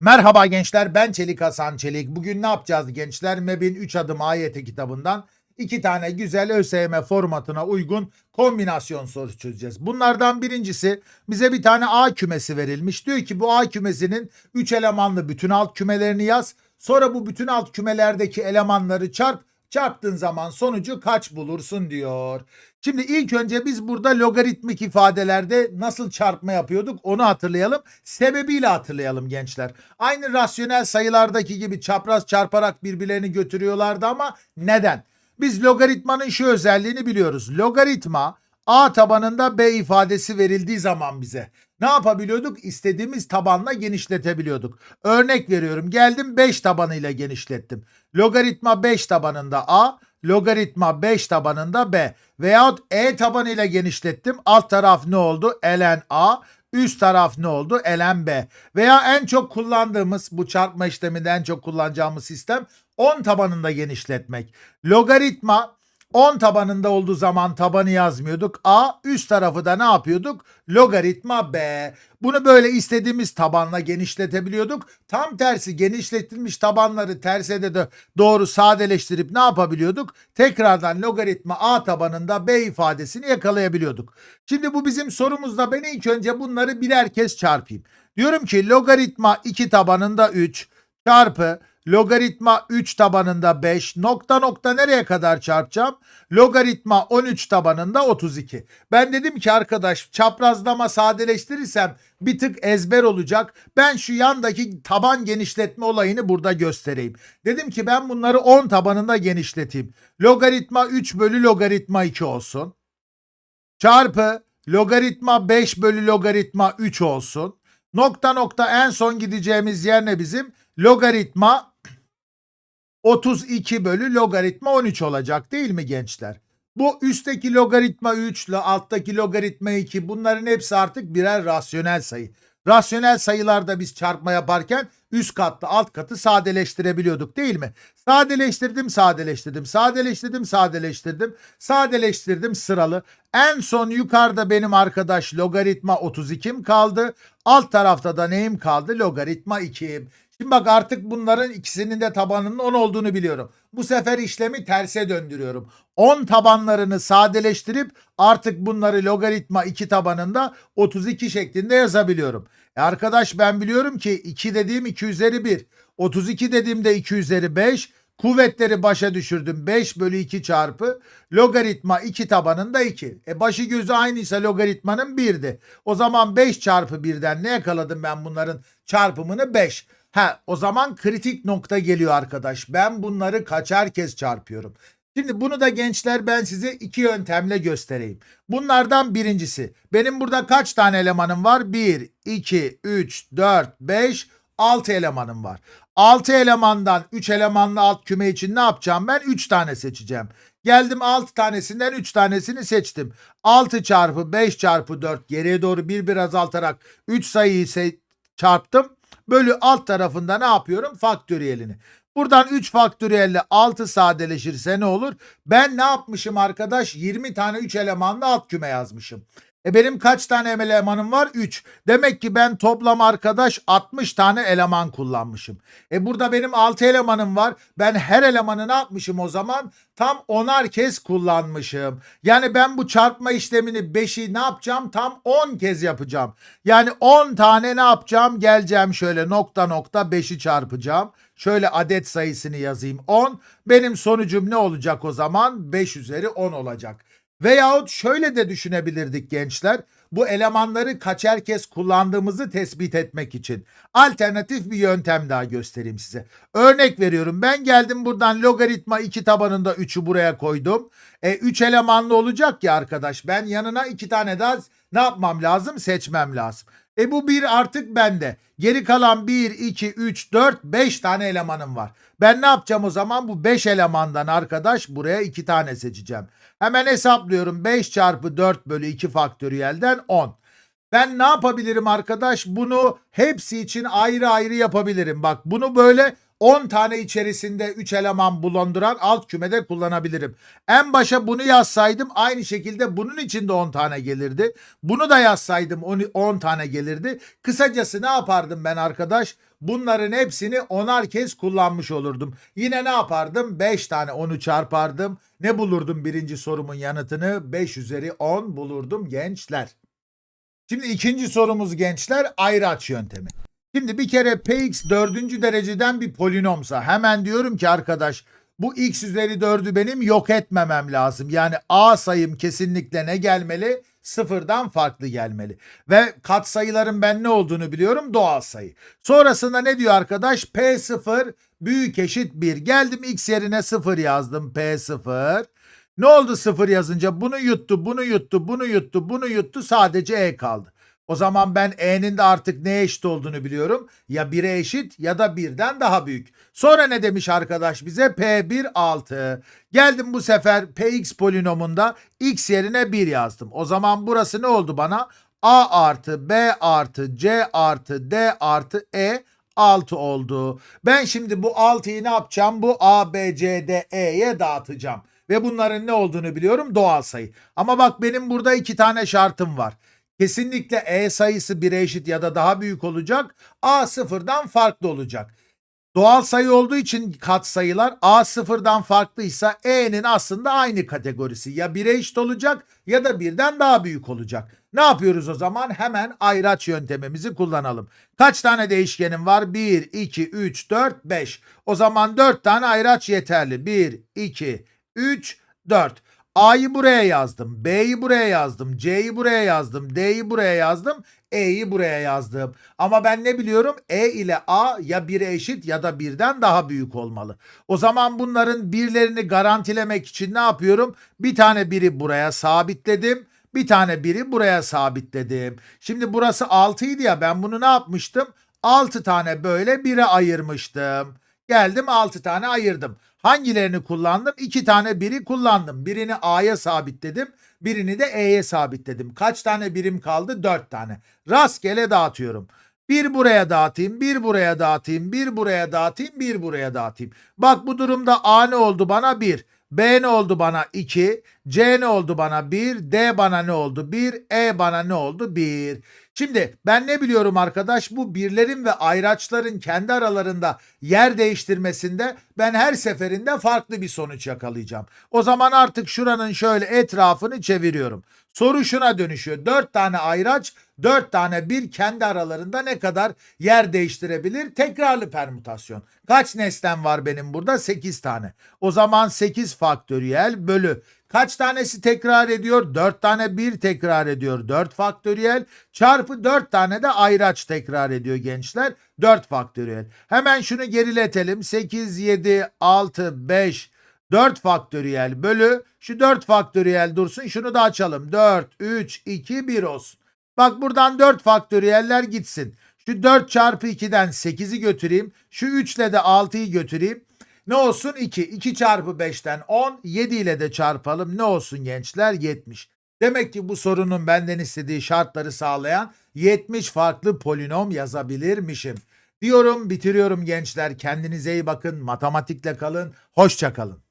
Merhaba gençler ben Çelik Hasan Çelik. Bugün ne yapacağız gençler? MEB'in 3 adım AYT kitabından iki tane güzel ÖSYM formatına uygun kombinasyon soru çözeceğiz. Bunlardan birincisi bize bir tane A kümesi verilmiş. Diyor ki bu A kümesinin 3 elemanlı bütün alt kümelerini yaz. Sonra bu bütün alt kümelerdeki elemanları çarp. Çarptığın zaman sonucu kaç bulursun diyor. Şimdi ilk önce biz burada logaritmik ifadelerde nasıl çarpma yapıyorduk onu hatırlayalım. Sebebiyle hatırlayalım gençler. Aynı rasyonel sayılardaki gibi çapraz çarparak birbirlerini götürüyorlardı ama neden? Biz logaritmanın şu özelliğini biliyoruz. Logaritma a tabanında b ifadesi verildiği zaman bize ne yapabiliyorduk? İstediğimiz tabanla genişletebiliyorduk. Örnek veriyorum. Geldim 5 tabanıyla genişlettim. Logaritma 5 tabanında a, logaritma 5 tabanında b. Veyahut e tabanıyla genişlettim. Alt taraf ne oldu? ln a. Üst taraf ne oldu? ln b. Veya en çok kullandığımız bu çarpma işleminde en çok kullanacağımız sistem 10 tabanında genişletmek. Logaritma 10 tabanında olduğu zaman tabanı yazmıyorduk. A üst tarafı da ne yapıyorduk? Logaritma B. Bunu böyle istediğimiz tabanla genişletebiliyorduk. Tam tersi genişletilmiş tabanları terse de doğru sadeleştirip ne yapabiliyorduk? Tekrardan logaritma A tabanında B ifadesini yakalayabiliyorduk. Şimdi bu bizim sorumuzda ben ilk önce bunları birer kez çarpayım. Diyorum ki logaritma 2 tabanında 3 çarpı logaritma 3 tabanında 5 nokta nokta nereye kadar çarpacağım? Logaritma 13 tabanında 32. Ben dedim ki arkadaş çaprazlama sadeleştirirsem bir tık ezber olacak. Ben şu yandaki taban genişletme olayını burada göstereyim. Dedim ki ben bunları 10 tabanında genişleteyim. Logaritma 3 bölü logaritma 2 olsun. Çarpı logaritma 5 bölü logaritma 3 olsun. Nokta nokta en son gideceğimiz yer ne bizim? Logaritma 32 bölü logaritma 13 olacak değil mi gençler? Bu üstteki logaritma 3 ile alttaki logaritma 2 bunların hepsi artık birer rasyonel sayı. Rasyonel sayılarda biz çarpma yaparken üst katlı alt katı sadeleştirebiliyorduk değil mi? Sadeleştirdim, sadeleştirdim, sadeleştirdim, sadeleştirdim, sadeleştirdim sıralı. En son yukarıda benim arkadaş logaritma 32'm kaldı. Alt tarafta da neyim kaldı? Logaritma 2'im. Şimdi bak artık bunların ikisinin de tabanının 10 olduğunu biliyorum. Bu sefer işlemi terse döndürüyorum. 10 tabanlarını sadeleştirip artık bunları logaritma 2 tabanında 32 şeklinde yazabiliyorum. E arkadaş ben biliyorum ki 2 dediğim 2 üzeri 1. 32 dediğimde 2 üzeri 5. Kuvvetleri başa düşürdüm. 5 bölü 2 çarpı logaritma 2 tabanında 2. E başı gözü aynıysa logaritmanın 1'di. O zaman 5 çarpı 1'den ne yakaladım ben bunların çarpımını 5. Ha o zaman kritik nokta geliyor arkadaş. Ben bunları kaçar kez çarpıyorum. Şimdi bunu da gençler ben size iki yöntemle göstereyim. Bunlardan birincisi benim burada kaç tane elemanım var? 1, 2, 3, 4, 5, 6 elemanım var. 6 elemandan 3 elemanlı alt küme için ne yapacağım ben? 3 tane seçeceğim. Geldim 6 tanesinden 3 tanesini seçtim. 6 çarpı 5 çarpı 4 geriye doğru bir bir azaltarak 3 sayıyı çarptım. Bölü alt tarafında ne yapıyorum? Faktöriyelini. Buradan 3 faktöriyelle 6 sadeleşirse ne olur? Ben ne yapmışım arkadaş? 20 tane 3 elemanlı alt küme yazmışım. E benim kaç tane elemanım var? 3. Demek ki ben toplam arkadaş 60 tane eleman kullanmışım. E burada benim 6 elemanım var. Ben her elemanı ne yapmışım o zaman? Tam 10'ar kez kullanmışım. Yani ben bu çarpma işlemini 5'i ne yapacağım? Tam 10 kez yapacağım. Yani 10 tane ne yapacağım? Geleceğim şöyle nokta nokta 5'i çarpacağım. Şöyle adet sayısını yazayım 10. Benim sonucum ne olacak o zaman? 5 üzeri 10 olacak. Veyahut şöyle de düşünebilirdik gençler. Bu elemanları kaçer kez kullandığımızı tespit etmek için. Alternatif bir yöntem daha göstereyim size. Örnek veriyorum ben geldim buradan logaritma 2 tabanında 3'ü buraya koydum. E 3 elemanlı olacak ya arkadaş. Ben yanına 2 tane daha ne yapmam lazım? Seçmem lazım. E bu bir artık bende. Geri kalan 1, 2, 3, 4, 5 tane elemanım var. Ben ne yapacağım o zaman? Bu 5 elemandan arkadaş buraya 2 tane seçeceğim. Hemen hesaplıyorum. 5 çarpı 4 bölü 2 faktöriyelden 10. Ben ne yapabilirim arkadaş? Bunu hepsi için ayrı ayrı yapabilirim. Bak bunu böyle 10 tane içerisinde 3 eleman bulunduran alt kümede kullanabilirim. En başa bunu yazsaydım aynı şekilde bunun için de 10 tane gelirdi. Bunu da yazsaydım 10 10 tane gelirdi. Kısacası ne yapardım ben arkadaş? Bunların hepsini 10'ar kez kullanmış olurdum. Yine ne yapardım? 5 tane 10'u çarpardım. Ne bulurdum birinci sorumun yanıtını? 5 üzeri 10 bulurdum gençler. Şimdi ikinci sorumuz gençler ayraç yöntemi. Şimdi bir kere px dördüncü dereceden bir polinomsa hemen diyorum ki arkadaş bu x üzeri 4'ü benim yok etmemem lazım. Yani a sayım kesinlikle ne gelmeli? Sıfırdan farklı gelmeli. Ve katsayıların ben ne olduğunu biliyorum doğal sayı. Sonrasında ne diyor arkadaş? P0 büyük eşit 1. Geldim x yerine 0 yazdım P0. Ne oldu 0 yazınca? Bunu yuttu, bunu yuttu, bunu yuttu, bunu yuttu. Sadece e kaldı. O zaman ben e'nin de artık neye eşit olduğunu biliyorum. Ya 1'e eşit ya da 1'den daha büyük. Sonra ne demiş arkadaş bize? P1 6. Geldim bu sefer Px polinomunda x yerine 1 yazdım. O zaman burası ne oldu bana? A artı B artı C artı D artı E 6 oldu. Ben şimdi bu 6'yı ne yapacağım? Bu A, B, C, D, E'ye dağıtacağım. Ve bunların ne olduğunu biliyorum doğal sayı. Ama bak benim burada iki tane şartım var. Kesinlikle E sayısı 1'e eşit ya da daha büyük olacak. A sıfırdan farklı olacak. Doğal sayı olduğu için katsayılar A sıfırdan farklıysa E'nin aslında aynı kategorisi. Ya 1'e eşit olacak ya da birden daha büyük olacak. Ne yapıyoruz o zaman? Hemen ayraç yöntemimizi kullanalım. Kaç tane değişkenim var? 1, 2, 3, 4, 5. O zaman 4 tane ayraç yeterli. 1, 2, 3, 4. A'yı buraya yazdım. B'yi buraya yazdım. C'yi buraya yazdım. D'yi buraya yazdım. E'yi buraya yazdım. Ama ben ne biliyorum? E ile A ya 1'e eşit ya da birden daha büyük olmalı. O zaman bunların birlerini garantilemek için ne yapıyorum? Bir tane biri buraya sabitledim. Bir tane biri buraya sabitledim. Şimdi burası 6 idi ya ben bunu ne yapmıştım? 6 tane böyle 1'e ayırmıştım. Geldim 6 tane ayırdım. Hangilerini kullandım? 2 tane biri kullandım. Birini A'ya sabitledim. Birini de E'ye sabitledim. Kaç tane birim kaldı? 4 tane. Rastgele dağıtıyorum. Bir buraya dağıtayım, bir buraya dağıtayım, bir buraya dağıtayım, bir buraya dağıtayım. Bak bu durumda A ne oldu bana? 1. B ne oldu bana? 2. C ne oldu bana? 1. D bana ne oldu? 1. E bana ne oldu? 1. Şimdi ben ne biliyorum arkadaş? Bu birlerin ve ayraçların kendi aralarında yer değiştirmesinde ben her seferinde farklı bir sonuç yakalayacağım. O zaman artık şuranın şöyle etrafını çeviriyorum. Soru şuna dönüşüyor. 4 tane ayraç, 4 tane bir kendi aralarında ne kadar yer değiştirebilir? Tekrarlı permütasyon. Kaç nesnem var benim burada? 8 tane. O zaman 8 faktöriyel bölü Kaç tanesi tekrar ediyor? 4 tane 1 tekrar ediyor. 4 faktöriyel çarpı 4 tane de ayraç tekrar ediyor gençler. 4 faktöriyel. Hemen şunu geriletelim. 8, 7, 6, 5, 4 faktöriyel bölü şu 4 faktöriyel dursun. Şunu da açalım. 4, 3, 2, 1 olsun. Bak buradan 4 faktöriyeller gitsin. Şu 4 çarpı 2'den 8'i götüreyim. Şu 3 ile de 6'yı götüreyim. Ne olsun 2. 2 çarpı 5'ten 10. 7 ile de çarpalım. Ne olsun gençler? 70. Demek ki bu sorunun benden istediği şartları sağlayan 70 farklı polinom yazabilirmişim. Diyorum bitiriyorum gençler. Kendinize iyi bakın. Matematikle kalın. Hoşça kalın.